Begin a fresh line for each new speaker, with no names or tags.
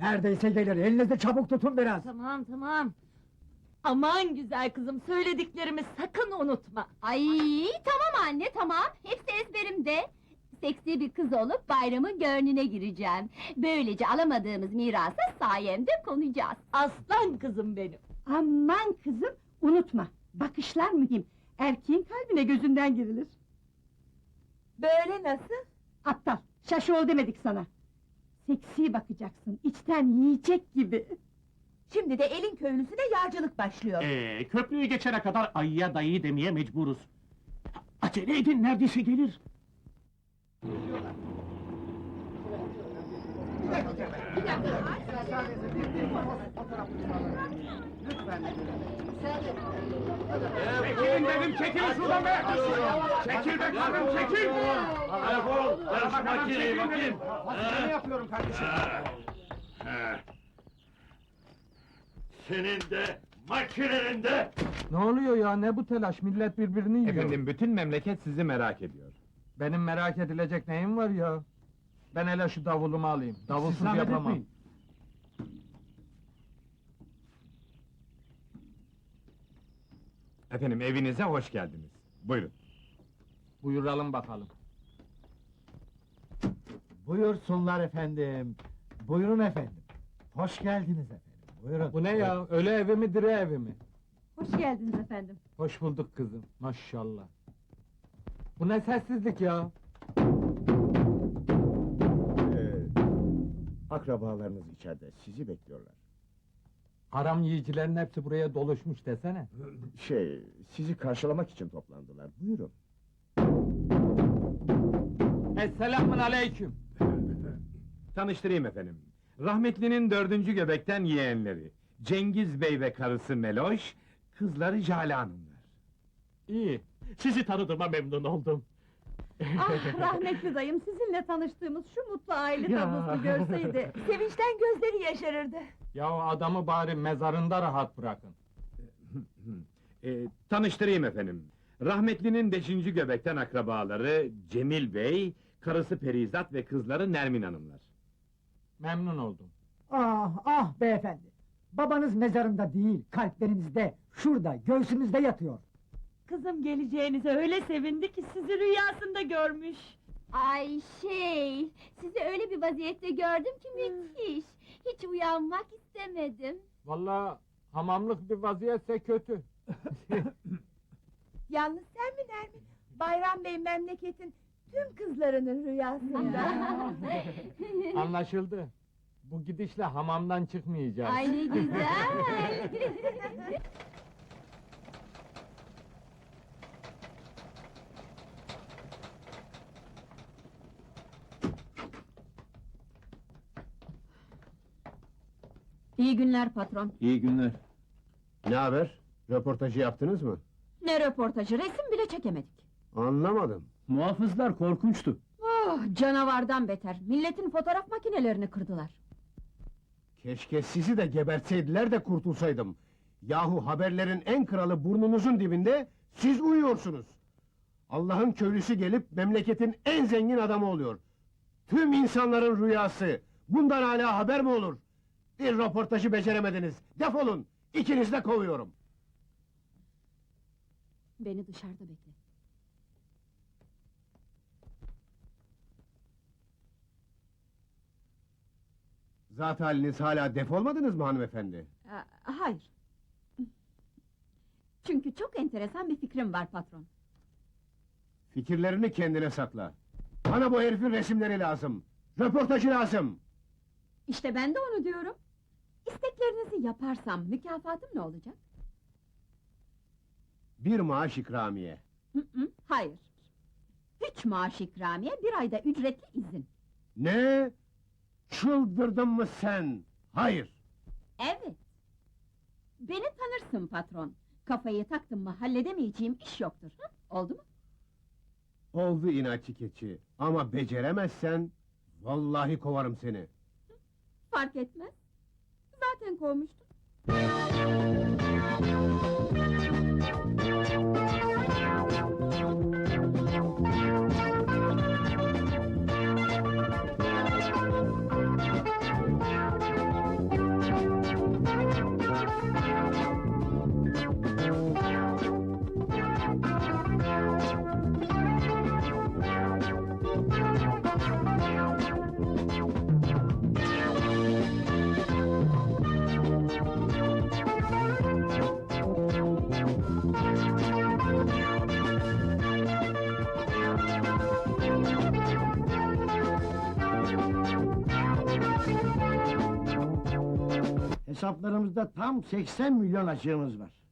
Neredeyse gelir. Elinizi çabuk tutun biraz.
Tamam tamam. Aman güzel kızım söylediklerimi sakın unutma.
Ay tamam anne tamam. Hepsi ezberimde. Seksi bir kız olup bayramın gönlüne gireceğim. Böylece alamadığımız mirası sayemde konacağız.
Aslan kızım benim.
Aman kızım, unutma. Bakışlar mühim. Erkeğin kalbine gözünden girilir.
Böyle nasıl?
Aptal, şaşı ol demedik sana. Seksi bakacaksın, içten yiyecek gibi.
Şimdi de elin köylüsüne yağcılık başlıyor.
Ee, köprüyü geçene kadar ayıya dayı demeye mecburuz. Acele edin, neredeyse gelir. Çekilin dedim, çekilin şuradan be! Çekil be karım, çekil! Telefon, ver makineyi bakayım.
Ne yapıyorum kardeşim?
Senin de, makinenin de!
Ne oluyor ya? Ne bu telaş? Millet birbirini yiyor.
Efendim bütün memleket sizi merak ediyor.
Benim merak edilecek neyim var ya? Ben hele şu davulumu alayım. Davulsuz yapamam.
etmeyin.
Efendim evinize hoş geldiniz. Buyurun.
Buyuralım bakalım.
Buyursunlar efendim. Buyurun efendim. Hoş geldiniz efendim. Buyurun.
Bu ne ya? Öle evi mi, dire evi mi?
Hoş geldiniz efendim.
Hoş bulduk kızım. Maşallah. Bu ne sessizlik ya?
Ee, akrabalarınız içeride sizi bekliyorlar.
Haram yiyicilerin hepsi buraya doluşmuş desene.
Şey, sizi karşılamak için toplandılar. Buyurun.
Esselamun aleyküm.
Tanıştırayım efendim. Rahmetlinin dördüncü göbekten yeğenleri. Cengiz Bey ve karısı Meloş, kızları Jale Hanımlar.
İyi, sizi tanıdığıma memnun oldum.
Ah rahmetli dayım, sizinle tanıştığımız şu mutlu aile
Ya.
tablosunu görseydi.
Sevinçten gözleri yaşarırdı.
Ya adamı bari mezarında rahat bırakın.
Ee, tanıştırayım efendim. Rahmetlinin beşinci göbekten akrabaları Cemil Bey, karısı Perizat ve kızları Nermin Hanımlar.
Memnun oldum. Ah ah beyefendi. Babanız mezarında değil, kalplerinizde, şurada, göğsünüzde yatıyor.
Kızım geleceğinize öyle sevindi ki sizi rüyasında görmüş.
Ay şey, sizi öyle bir vaziyette gördüm ki müthiş. Hiç uyanmak istemedim.
Vallahi hamamlık bir vaziyetse kötü.
Yalnız sen mi Nermin? Bayram Bey memleketin tüm kızlarının rüyasında.
Anlaşıldı. Bu gidişle hamamdan çıkmayacağız.
Ay ne güzel. İyi günler patron.
İyi günler. Ne haber? Röportajı yaptınız mı?
Ne röportajı, resim bile çekemedik.
Anlamadım.
Muhafızlar korkunçtu.
Oh, canavardan beter. Milletin fotoğraf makinelerini kırdılar.
Keşke sizi de gebertseydiler de kurtulsaydım. Yahu haberlerin en kralı burnunuzun dibinde, siz uyuyorsunuz. Allah'ın köylüsü gelip memleketin en zengin adamı oluyor. Tüm insanların rüyası. Bundan hala haber mi olur? Bir röportajı beceremediniz. Defolun. İkiniz de kovuyorum.
Beni dışarıda bekle.
Zat haliniz hala defolmadınız mı hanımefendi?
Aa, hayır. Çünkü çok enteresan bir fikrim var patron.
Fikirlerini kendine sakla. Bana bu herifin resimleri lazım. Röportajı lazım.
İşte ben de onu diyorum. İsteklerinizi yaparsam mükafatım ne olacak?
Bir maaş ikramiye.
Hı hı, hayır. Üç maaş ikramiye, bir ayda ücretli izin.
Ne? Çıldırdın mı sen? Hayır.
Evet. Beni tanırsın patron. Kafayı taktım mı halledemeyeceğim iş yoktur. Hı? Oldu mu?
Oldu inatçı keçi. Ama beceremezsen... ...vallahi kovarım seni.
Fark etmez. Zaten kovmuştum.
Hesaplarımızda tam 80 milyon açığımız var.